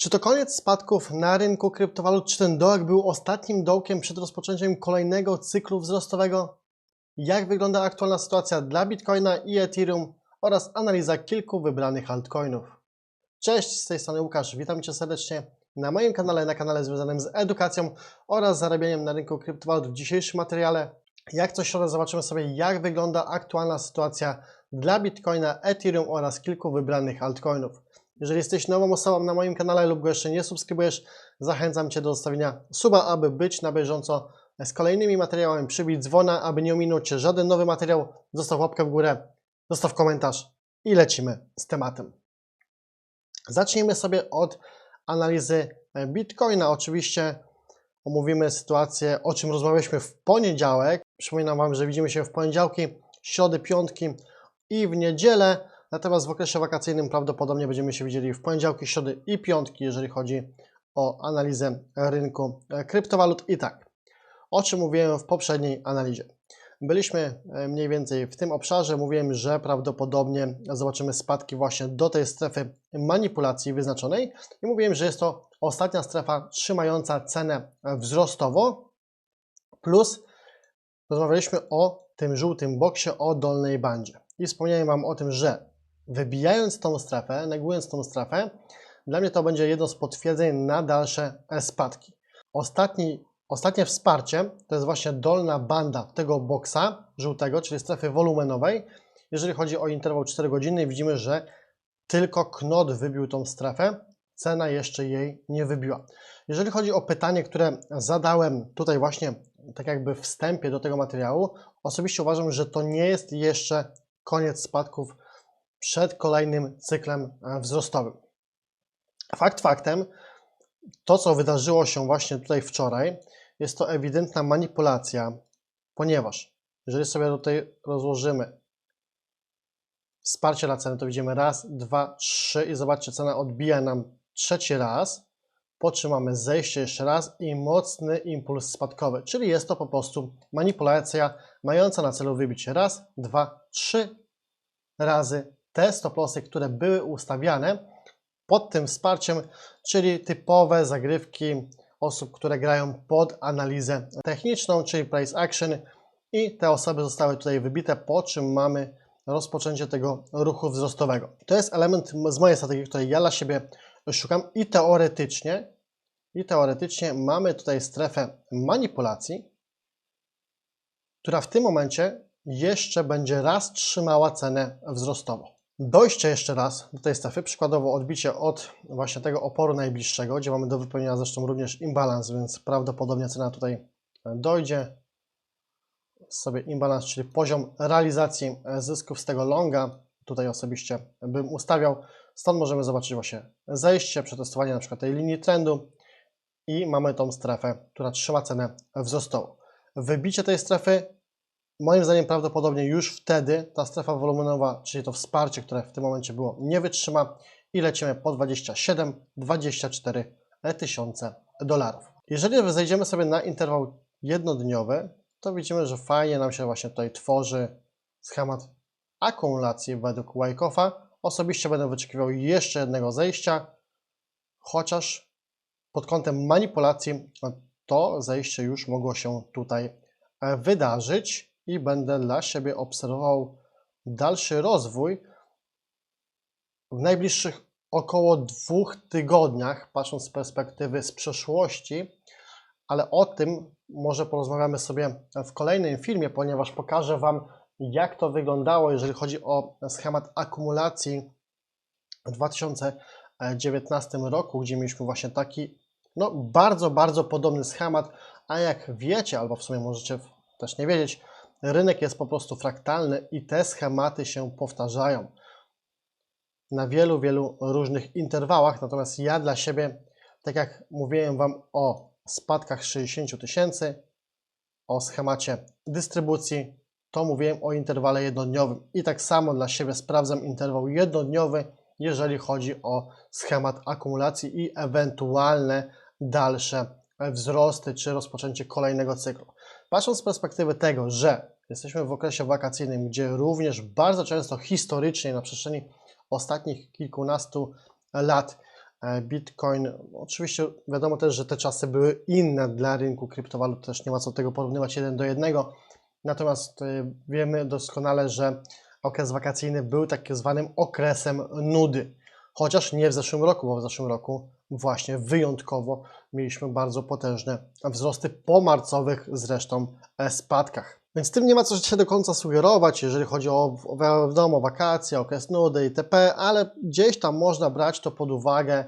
Czy to koniec spadków na rynku kryptowalut? Czy ten dołek był ostatnim dołkiem przed rozpoczęciem kolejnego cyklu wzrostowego? Jak wygląda aktualna sytuacja dla Bitcoina i Ethereum oraz analiza kilku wybranych altcoinów? Cześć, z tej strony Łukasz, witam Cię serdecznie na moim kanale, na kanale związanym z edukacją oraz zarabianiem na rynku kryptowalut. W dzisiejszym materiale, jak co środę, zobaczymy sobie, jak wygląda aktualna sytuacja dla Bitcoina, Ethereum oraz kilku wybranych altcoinów. Jeżeli jesteś nową osobą na moim kanale lub go jeszcze nie subskrybujesz, zachęcam Cię do zostawienia suba, aby być na bieżąco z kolejnymi materiałami, przybić dzwona, aby nie ominął Cię żaden nowy materiał. Zostaw łapkę w górę, zostaw komentarz i lecimy z tematem. Zacznijmy sobie od analizy Bitcoina. Oczywiście omówimy sytuację, o czym rozmawialiśmy w poniedziałek. Przypominam Wam, że widzimy się w poniedziałki, środy, piątki i w niedzielę. Natomiast w okresie wakacyjnym prawdopodobnie będziemy się widzieli w poniedziałki, środy i piątki, jeżeli chodzi o analizę rynku kryptowalut. I tak, o czym mówiłem w poprzedniej analizie. Byliśmy mniej więcej w tym obszarze. Mówiłem, że prawdopodobnie zobaczymy spadki właśnie do tej strefy manipulacji wyznaczonej. I mówiłem, że jest to ostatnia strefa trzymająca cenę wzrostowo. Plus rozmawialiśmy o tym żółtym boksie, o dolnej bandzie. I wspomniałem Wam o tym, że wybijając tą strefę, negując tą strefę, dla mnie to będzie jedno z potwierdzeń na dalsze spadki. Ostatni, ostatnie wsparcie to jest właśnie dolna banda tego boksa żółtego, czyli strefy wolumenowej. Jeżeli chodzi o interwał 4 godziny, widzimy, że tylko knot wybił tą strefę, cena jeszcze jej nie wybiła. Jeżeli chodzi o pytanie, które zadałem tutaj właśnie tak jakby wstępie do tego materiału, osobiście uważam, że to nie jest jeszcze koniec spadków przed kolejnym cyklem wzrostowym. Fakt faktem, to co wydarzyło się właśnie tutaj wczoraj, jest to ewidentna manipulacja, ponieważ jeżeli sobie tutaj rozłożymy wsparcie na cenę, to widzimy raz, dwa, trzy i zobaczcie, cena odbija nam trzeci raz, po czym mamy zejście jeszcze raz i mocny impuls spadkowy, czyli jest to po prostu manipulacja mająca na celu wybić raz, dwa, trzy razy te stop lossy, które były ustawiane pod tym wsparciem, czyli typowe zagrywki osób, które grają pod analizę techniczną, czyli price action i te osoby zostały tutaj wybite, po czym mamy rozpoczęcie tego ruchu wzrostowego. To jest element z mojej strategii, której ja dla siebie szukam i teoretycznie, i teoretycznie mamy tutaj strefę manipulacji, która w tym momencie jeszcze będzie raz trzymała cenę wzrostową. Dojście jeszcze raz do tej strefy, przykładowo odbicie od właśnie tego oporu najbliższego, gdzie mamy do wypełnienia zresztą również imbalans, więc prawdopodobnie cena tutaj dojdzie. Sobie imbalans, czyli poziom realizacji zysków z tego longa, tutaj osobiście bym ustawiał. Stąd możemy zobaczyć właśnie zejście, przetestowanie na przykład tej linii trendu i mamy tą strefę, która trzyma cenę wzrostową. Wybicie tej strefy Moim zdaniem prawdopodobnie już wtedy ta strefa wolumenowa, czyli to wsparcie, które w tym momencie było, nie wytrzyma i lecimy po 27-24 tysiące dolarów. Jeżeli zejdziemy sobie na interwał jednodniowy, to widzimy, że fajnie nam się właśnie tutaj tworzy schemat akumulacji według Wyckoff'a. Osobiście będę wyczekiwał jeszcze jednego zejścia, chociaż pod kątem manipulacji to zejście już mogło się tutaj wydarzyć i będę dla siebie obserwował dalszy rozwój. W najbliższych około dwóch tygodniach, patrząc z perspektywy z przeszłości, ale o tym może porozmawiamy sobie w kolejnym filmie, ponieważ pokażę Wam, jak to wyglądało, jeżeli chodzi o schemat akumulacji w 2019 roku, gdzie mieliśmy właśnie taki no, bardzo, bardzo podobny schemat, a jak wiecie, albo w sumie możecie też nie wiedzieć, Rynek jest po prostu fraktalny i te schematy się powtarzają na wielu, wielu różnych interwałach. Natomiast ja dla siebie, tak jak mówiłem Wam o spadkach 60 tysięcy, o schemacie dystrybucji, to mówiłem o interwale jednodniowym. I tak samo dla siebie sprawdzam interwał jednodniowy, jeżeli chodzi o schemat akumulacji i ewentualne dalsze wzrosty czy rozpoczęcie kolejnego cyklu. Patrząc z perspektywy tego, że jesteśmy w okresie wakacyjnym, gdzie również bardzo często historycznie na przestrzeni ostatnich kilkunastu lat e, Bitcoin. Oczywiście wiadomo też, że te czasy były inne dla rynku kryptowalut, też nie ma co tego porównywać jeden do jednego. Natomiast e, wiemy doskonale, że okres wakacyjny był tak zwanym okresem nudy. Chociaż nie w zeszłym roku, bo w zeszłym roku właśnie wyjątkowo mieliśmy bardzo potężne wzrosty po marcowych zresztą spadkach. Więc tym nie ma co się do końca sugerować, jeżeli chodzi o, o wiadomo, wakacje, okres nudy itp., ale gdzieś tam można brać to pod uwagę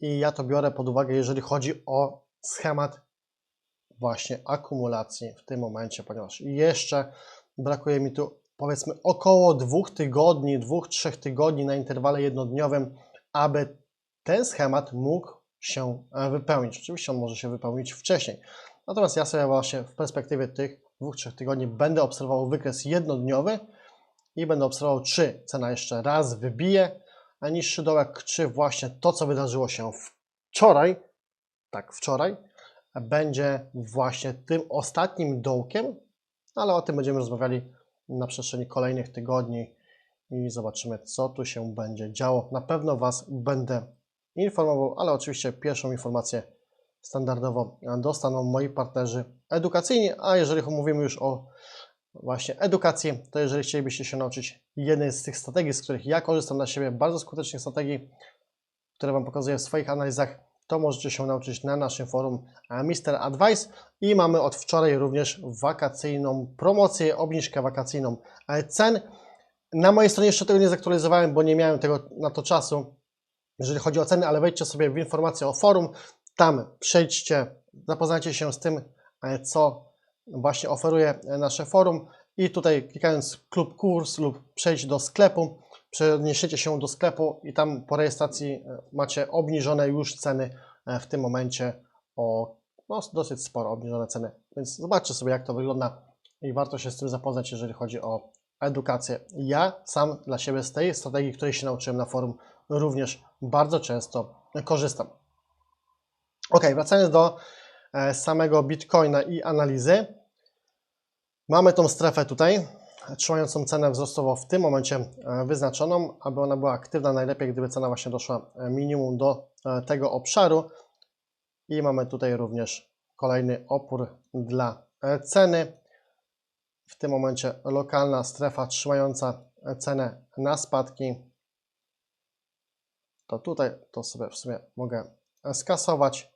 i ja to biorę pod uwagę, jeżeli chodzi o schemat właśnie akumulacji w tym momencie, ponieważ jeszcze brakuje mi tu powiedzmy około dwóch tygodni, dwóch, trzech tygodni na interwale jednodniowym, aby ten schemat mógł się e, wypełnić. Oczywiście on może się wypełnić wcześniej. Natomiast ja sobie właśnie w perspektywie tych dwóch, trzech tygodni będę obserwował wykres jednodniowy i będę obserwował, czy cena jeszcze raz wybije, niższy dołek, czy właśnie to, co wydarzyło się wczoraj, tak wczoraj, będzie właśnie tym ostatnim dołkiem, ale o tym będziemy rozmawiali na przestrzeni kolejnych tygodni i zobaczymy, co tu się będzie działo. Na pewno Was będę informował, ale oczywiście pierwszą informację standardowo dostaną moi partnerzy edukacyjni, a jeżeli mówimy już o właśnie edukacji, to jeżeli chcielibyście się nauczyć jednej z tych strategii, z których ja korzystam na siebie, bardzo skutecznych strategii, które Wam pokazuję w swoich analizach, to możecie się nauczyć na naszym forum Mr. Advice i mamy od wczoraj również wakacyjną promocję, obniżkę wakacyjną cen. Na mojej stronie jeszcze tego nie zaktualizowałem, bo nie miałem tego na to czasu, jeżeli chodzi o ceny, ale wejdźcie sobie w informacje o forum, tam przejdźcie, zapoznajcie się z tym, co właśnie oferuje nasze forum i tutaj klikając klub kurs lub przejść do sklepu, przeniesiecie się do sklepu i tam po rejestracji macie obniżone już ceny w tym momencie o no, dosyć sporo obniżone ceny. Więc zobaczcie sobie, jak to wygląda i warto się z tym zapoznać, jeżeli chodzi o edukację. Ja sam dla siebie z tej strategii, której się nauczyłem na forum, również bardzo często korzystam. Ok, wracając do e, samego Bitcoina i analizy. Mamy tą strefę tutaj, trzymającą cenę wzrostową w tym momencie e, wyznaczoną, aby ona była aktywna, najlepiej gdyby cena właśnie doszła e, minimum do tego obszaru. I mamy tutaj również kolejny opór dla ceny. W tym momencie lokalna strefa trzymająca cenę na spadki. To tutaj to sobie w sumie mogę skasować.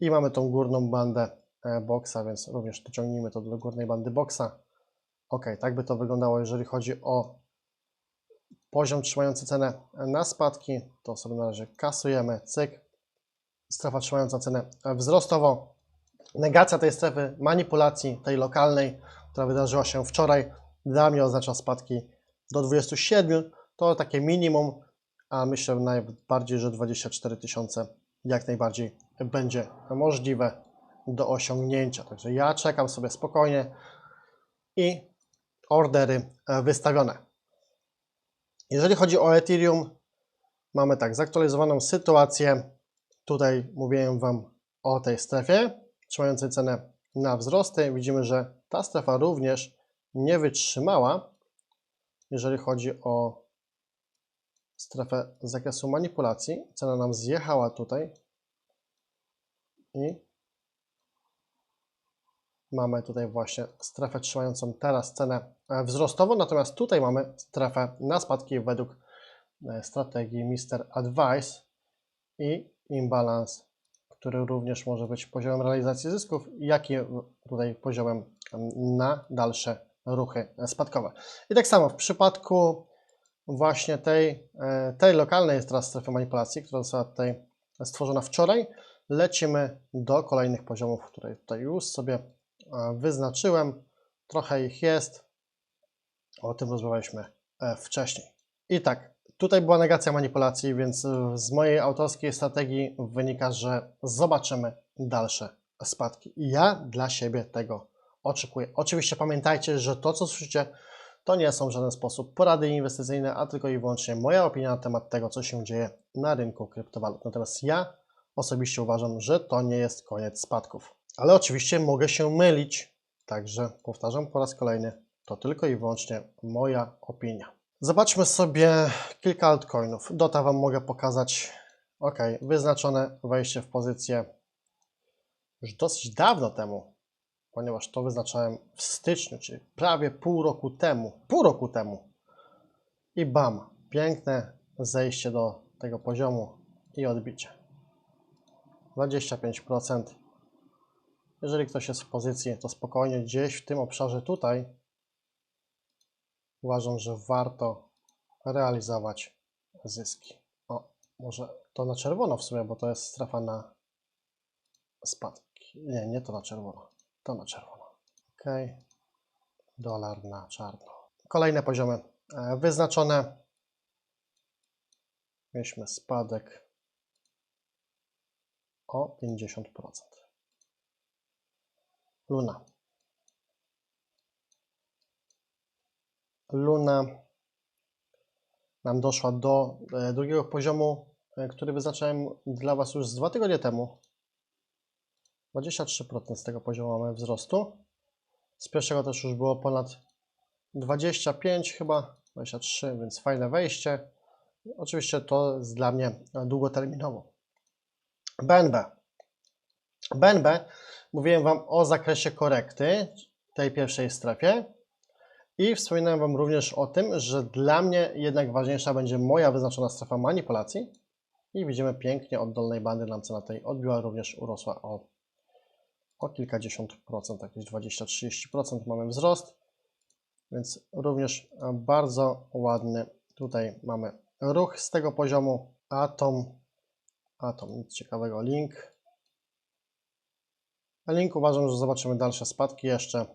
I mamy tą górną bandę e, boxa, więc również dociągnijmy to do górnej bandy boxa. Ok, tak by to wyglądało, jeżeli chodzi o poziom trzymający cenę na spadki, to sobie na razie kasujemy, cyk, strefa trzymająca cenę wzrostową, negacja tej strefy manipulacji, tej lokalnej, która wydarzyła się wczoraj, dla mnie oznacza spadki do 27, to takie minimum, a myślę najbardziej, że 24 tysiące jak najbardziej będzie możliwe do osiągnięcia. Także ja czekam sobie spokojnie i ordery e, wystawione. Jeżeli chodzi o Ethereum, mamy tak, zaktualizowaną sytuację. Tutaj mówiłem Wam o tej strefie trzymającej cenę na wzrosty. Widzimy, że ta strefa również nie wytrzymała, jeżeli chodzi o strefę zakresu manipulacji. Cena nam zjechała tutaj i mamy tutaj właśnie strefę trzymającą teraz cenę wzrostową, natomiast tutaj mamy strefę na spadki według e, strategii Mr. Advice i imbalans, który również może być poziomem realizacji zysków, jak i tutaj poziomem na dalsze ruchy spadkowe. I tak samo w przypadku właśnie tej, e, tej lokalnej jest teraz strefy manipulacji, która została tutaj stworzona wczoraj. Lecimy do kolejnych poziomów, które tutaj już sobie e, wyznaczyłem. Trochę ich jest. O tym rozmawialiśmy e, wcześniej. I tak, tutaj była negacja manipulacji, więc z mojej autorskiej strategii wynika, że zobaczymy dalsze spadki. Ja dla siebie tego oczekuję. Oczywiście pamiętajcie, że to, co słyszycie, to nie są w żaden sposób porady inwestycyjne, a tylko i wyłącznie moja opinia na temat tego, co się dzieje na rynku kryptowalut. Natomiast ja osobiście uważam, że to nie jest koniec spadków. Ale oczywiście mogę się mylić, także powtarzam po raz kolejny, to tylko i wyłącznie moja opinia. Zobaczmy sobie kilka altcoinów. Dota Wam mogę pokazać Ok, wyznaczone wejście w pozycję już dosyć dawno temu, ponieważ to wyznaczałem w styczniu, czyli prawie pół roku temu. Pół roku temu. I bam, piękne zejście do tego poziomu i odbicie. 25%. Jeżeli ktoś jest w pozycji, to spokojnie gdzieś w tym obszarze tutaj uważam, że warto realizować zyski. O, może to na czerwono w sumie, bo to jest strefa na spadki. Nie, nie to na czerwono. To na czerwono. Ok. Dolar na czarno. Kolejne poziomy e, wyznaczone. Mieliśmy spadek o 50%. Luna. Luna nam doszła do e, drugiego poziomu, e, który wyznaczałem dla Was już z dwa tygodnie temu. 23% z tego poziomu mamy wzrostu. Z pierwszego też już było ponad 25 chyba, 23, więc fajne wejście. Oczywiście to jest dla mnie długoterminowo. BNB. BNB, mówiłem Wam o zakresie korekty tej pierwszej strefie i wspominałem Wam również o tym, że dla mnie jednak ważniejsza będzie moja wyznaczona strefa manipulacji i widzimy pięknie od dolnej bandy nam cena tej odbiła, również urosła o, o kilkadziesiąt procent, jakieś 20-30% mamy wzrost, więc również bardzo ładny tutaj mamy ruch z tego poziomu, atom, atom, nic ciekawego, link, link uważam, że zobaczymy dalsze spadki jeszcze.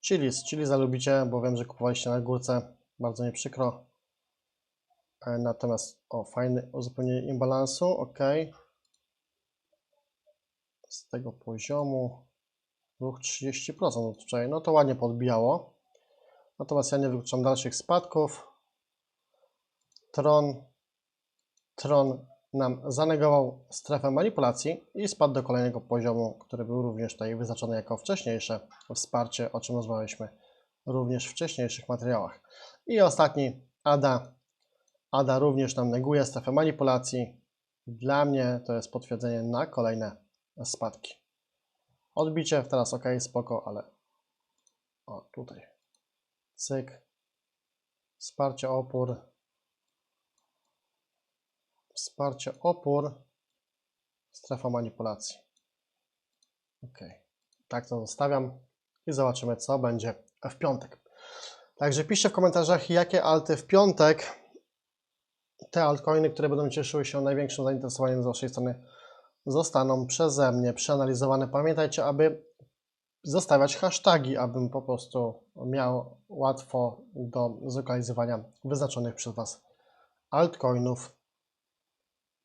Chilis, Chili zalubicie, bo wiem, że kupowaliście na górce, bardzo mi przykro. E, Natomiast, o fajny uzupełnienie imbalansu, ok. Z tego poziomu ruch 30% od wczoraj, no to ładnie podbijało. Natomiast ja nie wykluczam dalszych spadków. Tron, Tron nam zanegował strefę manipulacji i spadł do kolejnego poziomu, który był również tutaj wyznaczony jako wcześniejsze wsparcie, o czym rozmawialiśmy również w wcześniejszych materiałach. I ostatni ADA. ADA również nam neguje strefę manipulacji. Dla mnie to jest potwierdzenie na kolejne spadki. Odbicie teraz ok, spoko, ale o tutaj cyk, wsparcie opór, Wsparcie opór, strefa manipulacji. Ok, tak to zostawiam i zobaczymy, co będzie w piątek. Także piszcie w komentarzach, jakie alty w piątek, te altcoiny, które będą cieszyły się największym zainteresowaniem z Waszej strony, zostaną przeze mnie przeanalizowane. Pamiętajcie, aby zostawiać hasztagi, abym po prostu miał łatwo do zlokalizowania wyznaczonych przez Was altcoinów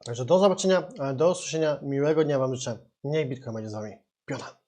Także do zobaczenia, do usłyszenia, miłego dnia Wam życzę. Niech Bitcoin będzie z Wami. Piona.